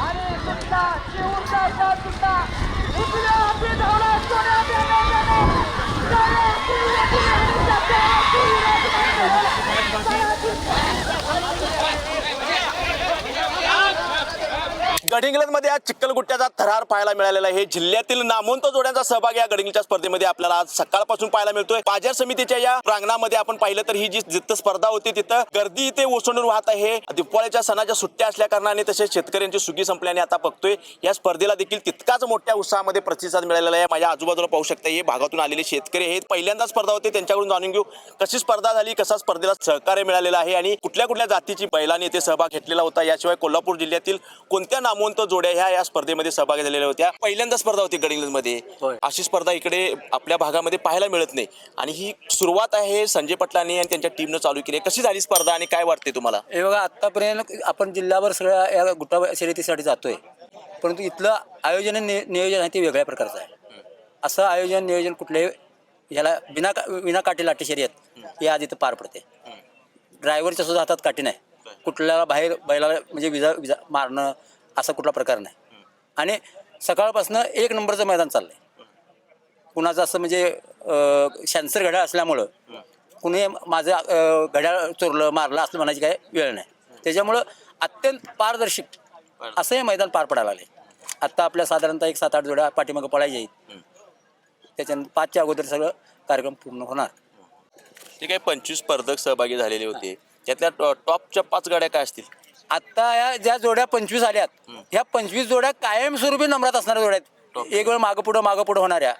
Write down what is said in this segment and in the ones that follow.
आणि सुद्धा शिवून जायचा सुद्धा उजव्या हाती धावला सोन्या गडिंग्लजमध्ये आज चिखलगुट्ट्याचा थरार पाहायला मिळालेला आहे. जिल्ह्यातील नामवंत जोड्यांचा सहभाग या गडिंगच्या स्पर्धेमध्ये आपल्याला आज सकाळपासून पाहायला मिळतोय. बाजार समितीच्या या प्रांगणामध्ये आपण पाहिलं तर ही जी जिथं स्पर्धा होती तिथं गर्दी इथे ओसंडून वाहत आहे. दिवाळीच्या सणाच्या सुट्ट्या असल्या कारणाने तसेच शेतकऱ्यांची सुगी संपल्याने आता बघतोय. या स्पर्धेला देखील तितकाच मोठ्या उत्साहामध्ये प्रतिसाद मिळालेला आहे. माझ्या आजूबाजूला पाहू शकता हे भागातून आलेले शेतकरी आहेत. पहिल्यांदा स्पर्धा होते त्यांच्याकडून जाणून घेऊ कशी स्पर्धा झाली कसा स्पर्धेला सहकार्य मिळालेलं आहे आणि कुठल्या कुठल्या जातीची बैलांनी इथे सहभाग घेतलेला होता. याशिवाय कोल्हापूर जिल्ह्यातील कोणत्या नाम नामवंत जोड्या ह्या या स्पर्धेमध्ये सहभागी झालेल्या होत्या. पहिल्यांदा स्पर्धा होती गडिंग्लजमध्ये. अशी स्पर्धा इकडे आपल्या भागामध्ये पाहायला मिळत नाही. आणि ही सुरुवात आहे संजय पटलांनी आणि त्यांच्या टीमनं चालू केली. कशी झाली स्पर्धा आणि काय वाटते तुम्हाला? हे बघा आत्तापर्यंत आपण जिल्हाभर सगळ्या या गुट्टा शर्यतीसाठी जातोय. परंतु इथलं आयोजन नियोजन आहे ते वेगळ्या प्रकारचं आहे. असं आयोजन नियोजन कुठल्याही याला बिना विना काठी लाठी शर्यत हे आज इथं पार पडते ड्रायव्हरच्या सुद्धा हातात काठी नाही. कुठल्याला बाहेर बैलाला म्हणजे विजा विजा मारणं असा कुठला प्रकार नाही. आणि सकाळपासून एक नंबरचं मैदान चाललंय. कुणाचं असं म्हणजे सॅन्सर शॅन्सर घड्याळ असल्यामुळं कुणी माझं घड्याळ चोरलं मारलं असं म्हणायची काय वेळ नाही. त्याच्यामुळं अत्यंत पारदर्शक असं हे मैदान पार पडायला आले आत्ता आपल्या साधारणतः एक सात आठ जोड्या पाठीमागं पळायच्या आहेत. त्याच्यानंतर पाचच्या अगोदर सगळं कार्यक्रम पूर्ण होणार. ते काही पंचवीस स्पर्धक सहभागी झालेले होते. त्यातल्या टॉ- टॉपच्या पाच गाड्या काय असतील? आत्ता या ज्या जोड्या पंचवीस आल्यात ह्या पंचवीस जोड्या कायमस्वरूपी नंबरात असणाऱ्या जोड्या आहेत. एक वेळ मागं पुढं मागं पुढं होणाऱ्या.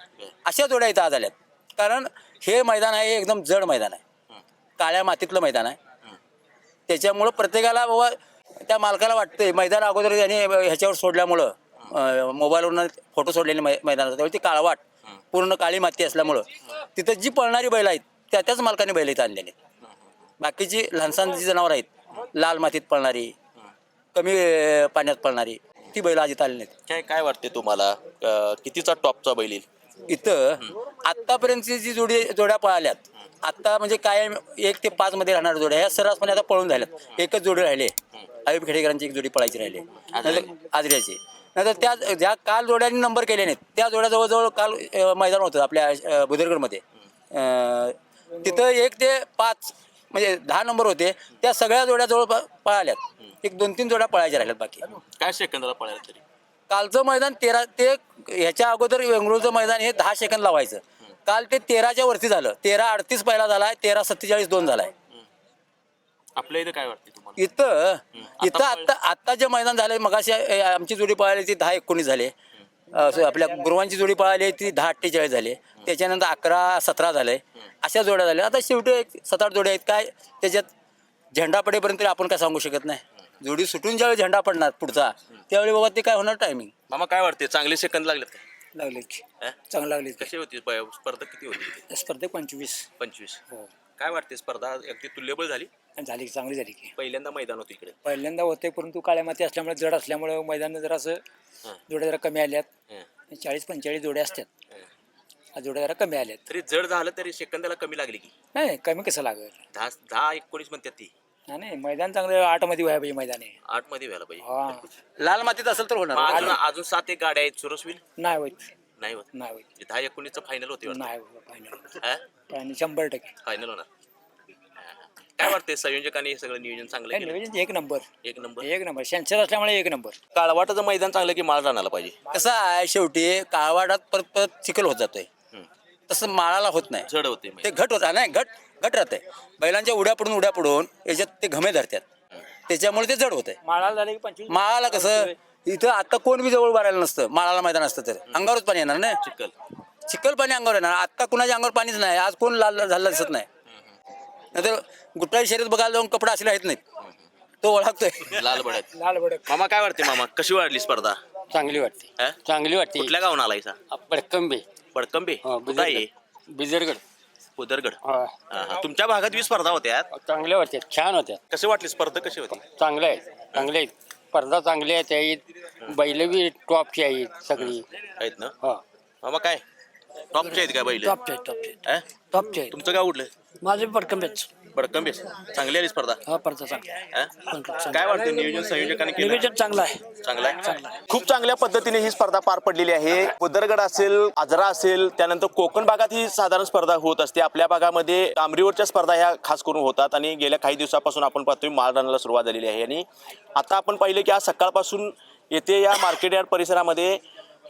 अशा जोड्या इथं आज आल्यात. कारण हे मैदान आहे एकदम जड मैदान आहे. काळ्या मातीतलं मैदान आहे. त्याच्यामुळं प्रत्येकाला बाबा त्या मालकाला वाटतंय मैदान अगोदर त्याने ह्याच्यावर सोडल्यामुळं मोबाईलवरनं फोटो सोडलेले मै मैदान त्यावेळी ती काळवाट पूर्ण काळी माती असल्यामुळं. तिथं जी पळणारी बैल आहेत त्या त्याच मालकाने बैल इथं आणलेली. बाकीची लहानसहान जी जनावर आहेत. लाल मातीत पळणारी कमी पाण्यात पळणारी ती बैल आज इथं आलेली नाहीत. काय काय वाटते तुम्हाला? अं, कितीचा टॉपचा बैल येईल? इथं आत्तापर्यंतची जी जोडी जोड्या पळाल्यात आत्ता म्हणजे कायम एक ते पाच मध्ये राहणार जोड्या ह्या सर्रासपणे आता पळून झाल्यात. एकच जोडी राहिले. आयुब खेडेकरांची एक जोडी पळायची राहिली. नाहीतर आजऱ्याची नाहीतर त्या ज्या काल जोड्यांनी नंबर केले नाहीत त्या जोड्या जवळजवळ काल अं, मैदान होतं आपल्या अं, बुधरगडमध्ये अं, तिथं एक ते पाच म्हणजे दहा नंबर होते. त्या सगळ्या जोड्या जवळ प- पळाल्यात. एक दोन तीन जोड्या पळायच्या राहिल्यात बाकी. काय सेकंदाला पळायला तरी? कालचं मैदान तेरा ते ह्याच्या अगोदर वेंगुर्लचं मैदान हे दहा सेकंद लावायचं. काल ते तेराच्या वरती झालं. तेरा अडतीस पहिला झालाय तेरा सत्तेचाळीस दोन झालाय. आपल्या इथं काय वाटते तुम्हाला? इथं इथं आता आत्ता आत्ता जे मैदान झालंय मगाशी आमची जोडी पळाली ती दहा एकोणीस झाले. अ, सो आपल्या गुरुवांची जोडी पळाली ती दहा अठ्ठेचाळीस झाले. त्याच्यानंतर अकरा सतरा झाले अशा जोड्या झाल्या. आता शेवटी एक सात आठ जोड्या आहेत. काय त्याच्यात झेंडा पडेपर्यंत आपण काय सांगू शकत नाही. जोडी सुटून ज्यावेळी झेंडा पडणार पुढचा त्यावेळी बाबा ते काय होणार टायमिंग मामा काय वाटते चांगले सेकंद लागलेत का? लागले अं? चांगलं लागले कशी होती प- स्पर्धा किती होती? स्पर्धेत पंचवीस. पंचवीस. हो. काय वाटते स्पर्धा? अगदी तुल्यबळ झाली? झाली की चांगली झाली की. पहिल्यांदा मैदान होतं इकडे. पहिल्यांदा होते परंतु काळ्या माती असल्यामुळे जड असल्यामुळे मैदान जरा असं हां. जोड्या जरा कमी आल्यात. हं, चाळीस पंचेचाळीस जोड्या असतात हं. आज जोड्या जरा कमी आल्यात. तरी जड झालं तरी सेकंदाला कमी लागली की. नाही नाही, कमी कसं लागेल? दहा दहा एकोणीस म्हणतात ती. हा, नाही मैदान चांगलं आठमध्ये व्हायला पाहिजे मैदान आहे. आठमध्ये व्हायला पाहिजे. हा. लाल मातीत असेल तर मग होणार अजून अजून सात एक गाड्या आहेत सुरस होईल? नाही होत. नाही होत. नाही होत. दहा एकोणीसचं फायनल होते नाही होत फायनल फायनल शंभर टक्के. होणार. काय वाटते संयोजकांनी हे सगळं नियोजन चांगलं नाही, केलं? नियोजन एक नंबर. एक नंबर? एक नंबर. सेन्सर असल्यामुळे एक नंबर. काळवाटाचं मैदान चांगलं की माळ राहण्याला पाहिजे? कसं आहे शेवटी काळवाडात परत परत चिखल होत जातोय. तसं माळाला होत नाही. जड होते ते घट होत नाही घट घट राहते. बैलांच्या उड्या पडून उड्या पडून याच्यात ते घमे धरतात. त्याच्यामुळे ते जड होते माळाला झाले की पंचवीस माळाला कसं इथं आता कोण बी जवळ उभारायला नसतं. माळाला मैदान असतं तर. अंगावरच पाणी येणार ना? चिखल. चिखल पाणी अंगावर येणार. आता कुणाच्या अंगावर पाणीच नाही. आज कोण लाल झालेला दिसत नाही. नाहीतर गुट्टाळी शर्यत बघायला जाऊन कपडे असले आहेत नाहीत. तो ओळखतोय. लाल बडत लाल भडक मामा काय वाटते मामा? कशी वाढली स्पर्धा? चांगली वाटते? चांगली वाटते. कुठल्या गावून आलायसा? बडकंबे. बडकंबे हा, कुठं आहे? बिजरगड उदरगड. हा. हा, हा. तुमच्या भागात वीस स्पर्धा होत्या? चांगल्या वाटतात छान होत्या. कशी वाटली? स्पर्धा कशी होती? चांगल्या आहेत चांगल्या आहेत. स्पर्धा चांगल्या आहेत आहेत. बैल बी टॉपची आहेत सगळी. आहेत ना? हा. मामा काय? टॉपचे आहेत का बैल? टॉपचे आहेत, टॉपचे? टॉपचे आहेत. तुमचं गाव उठलं माझे पडकंबेच बडकंबेस चांगली आली स्पर्धा? हा पडचा चांगला. अं? काय वाटतं नियोजन संयोजकांनी केलं? नियोजन चांगलं आहे. चांगला आहे? खूप चांगल्या पद्धतीने ही स्पर्धा पार पडलेली आहे. बुदरगड असेल आजरा असेल त्यानंतर कोकण भागात ही साधारण स्पर्धा होत असते. आपल्या भागामध्ये डांबरीवरच्या स्पर्धा ह्या खास करून होतात आणि गेल्या काही दिवसापासून आपण पाहतोय माळरानाला सुरुवात झालेली आहे. आणि आता आपण पाहिलं की आज सकाळपासून येथे या मार्केट यार्ड परिसरामध्ये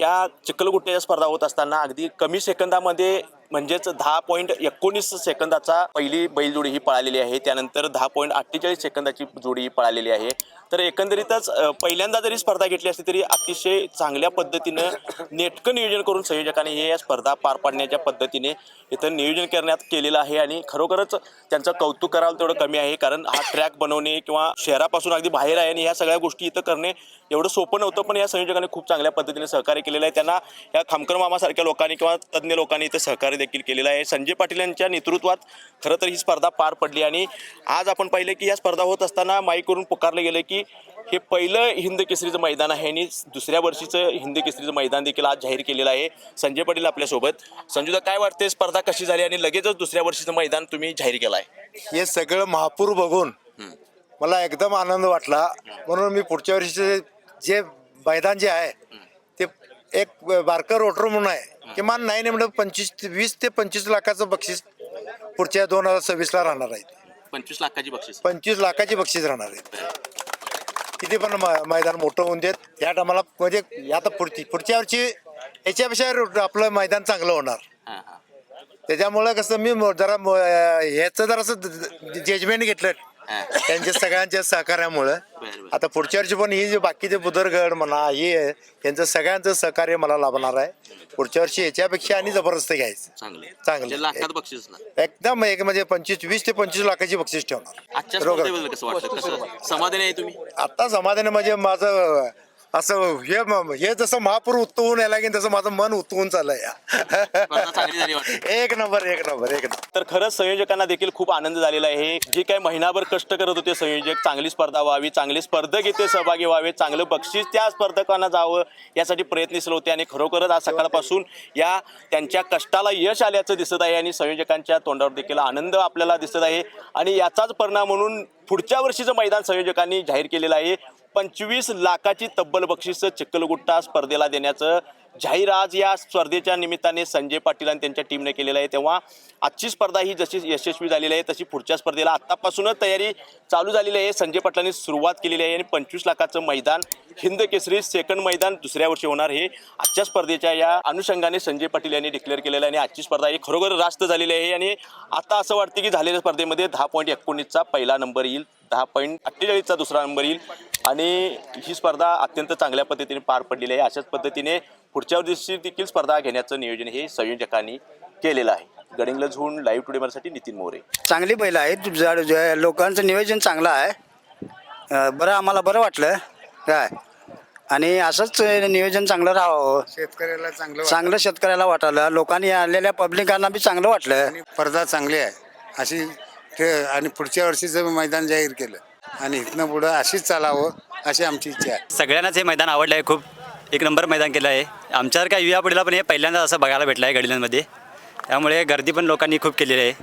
या चिखलगुट्ट्याच्या स्पर्धा होत असताना अगदी कमी सेकंदामध्ये म्हणजेच दहा पॉईंट एकोणीस सेकंदाचा पहिली बैलजोडी ही पळालेली आहे. त्यानंतर दहा पॉईंट अठ्ठेचाळीस सेकंदाची जोडी ही पळालेली आहे. तर एकंदरीतच पहिल्यांदा जरी स्पर्धा घेतली असली तरी अतिशय चांगल्या पद्धतीनं नेटकं नियोजन करून संयोजकांनी हे या स्पर्धा पार पाडण्याच्या पद्धतीने इथं नियोजन करण्यात केलेलं आहे आणि खरोखरच त्यांचं कौतुक करावं तेवढं कमी आहे कारण हा ट्रॅक बनवणे किंवा शहरापासून अगदी बाहेर आहे आणि ह्या सगळ्या गोष्टी इथं करणे एवढं सोपं नव्हतं पण या संयोजकांनी खूप चांगल्या पद्धतीने सहकार्य केलेलं आहे. त्यांना या खामकर मामासारख्या लोकांनी किंवा तज्ज्ञ लोकांनी इथं सहकार्य देखील केलेलं आहे. संजय पाटील यांच्या नेतृत्वात खरं तर ही स्पर्धा पार पडली आणि आज आपण पाहिलं की या स्पर्धा होत असताना माईकवरून पुकारलं गेलं की हे पहिलं हिंद केसरीचं मैदान आहे आणि दुसऱ्या वर्षीचं हिंद केसरीचं मैदान देखील आज जाहीर केलेलं आहे. संजय पाटील आपल्यासोबत. संजूदा काय वाटते स्पर्धा कशी झाली आणि लगेचच दुसऱ्या वर्षीचं मैदान तुम्ही जाहीर केलं आहे हे सगळं महापूर बघून मला एकदम आनंद वाटला. म्हणून मी पुढच्या वर्षीचे जे मैदान जे आहे ते एक बारकर रोटर म्हणून आहे. किमान नाही नाही म्हणजे पंचवीस वीस ते पंचवीस लाखाचं बक्षीस पुढच्या दोन हजार सव्वीसला राहणार आहे. पंचवीस लाखाची बक्षीस. पंचवीस लाखाची बक्षीस राहणार आहे. किती पण मैदान मोठं होऊन देत या टायमाला म्हणजे आता पुढची पुढच्या वर्षी याच्यापेक्षा आपलं मैदान चांगलं होणार त्याच्यामुळं कसं मी जरा ह्याचं जरासं जजमेंट घेतलं. त्यांच्या सगळ्यांच्या सहकार्यामुळं. आता पुढच्या वर्षी पण ही जे बाकीचे बुदरगड म्हणा हे यांचं सगळ्यांचं सहकार्य मला लाभणार आहे. पुढच्या वर्षी याच्यापेक्षा आणि जबरदस्त घ्यायचं. चांगले चांगलं. म्हणजे लाखात बक्षीस ना? एकदम एक म्हणजे पंचवीस वीस ते पंचवीस लाखाची बक्षीस ठेवणार. आजच्या बरोबर. स्पर्धेबद्दल कसं वाटतं? कसं? समाधानी आहे तुम्ही? आता समाधान म्हणजे माझं असं हे म- हे जसं महापूर उत्तवून यायला की तसं माझं मन उत्तवून चाललंय स्पर्धा चांगली झाली वाटतं. एक नंबर एक नंबर एक नंबर. तर खरंच संयोजकांना देखील खूप आनंद झालेला आहे. जे काही महिनाभर कष्ट करत होते संयोजक चांगली स्पर्धा व्हावी चांगले स्पर्धक इथे सहभागी व्हावे चांगलं बक्षीस त्या स्पर्धकांना जावं यासाठी प्रयत्नशील होते आणि खरोखरच आज सकाळपासून या त्यांच्या कष्टाला यश आल्याचं दिसत आहे आणि संयोजकांच्या तोंडावर देखील आनंद आपल्याला दिसत आहे. आणि याचाच परिणाम म्हणून पुढच्या वर्षीचं मैदान संयोजकांनी जाहीर केलेलं आहे. पंचवीस लाखाची तब्बल बक्षीस चिखलगुट्टा स्पर्धेला देण्याचं जाहीर आज या स्पर्धेच्या निमित्ताने संजय पाटील आणि त्यांच्या टीमने केलेलं आहे. तेव्हा आजची स्पर्धा ही जशी यशस्वी झालेली आहे तशी पुढच्या स्पर्धेला आत्तापासूनच तयारी चालू झालेली आहे. संजय पाटलांनी सुरुवात केलेली आहे आणि पंचवीस लाखाचं मैदान हिंद केसरी सेकंड मैदान दुसऱ्या वर्षी होणार हे आजच्या स्पर्धेच्या या अनुषंगाने संजय पाटील यांनी डिक्लेअर केलेलं आहे. आणि आजची स्पर्धा ही खरोखर रास्त झालेली आहे आणि आता असं वाटतं की झालेल्या स्पर्धेमध्ये दहा पॉईंट एकोणीसचा पहिला नंबर येईल दहा पॉईंट अठ्ठेचाळीसचा दुसरा नंबर येईल. आणि ही स्पर्धा अत्यंत चांगल्या पद्धतीने पार पडलेली आहे. अशाच पद्धतीने पुढच्या दिवशी देखील स्पर्धा घेण्याचं नियोजन हे संयोजकांनी केलेलं आहे. गडिंगला zone live today Marathi Nitin More. चांगली बैल आहेत लोकांचं नियोजन चांगलं आहे. बरं आम्हाला बरं वाटलं. काय? आणि असंच नियोजन चांगलं राहावं. शेतकऱ्याला चांगलं चांगलं शेतकऱ्याला वाटालं. लोकांनी आलेल्या पब्लिकांना बी चांगलं वाटलं. आणि स्पर्धा चांगली आहे. अशी ते आणि पुढच्या वर्षीचं मैदान जाहीर केलं आणि इथनं पुढं अशीच चालावं अशी आमची इच्छा आहे. सगळ्यांनाच हे मैदान आवडलं आहे खूप एक नंबर मैदान केलं आहे. आमच्यासारख्या युवा पिढीला पण हे पहिल्यांदा असं बघायला भेटलं आहे गडिलांमध्ये. त्यामुळे गर्दी पण लोकांनी खूप केलेली आहे.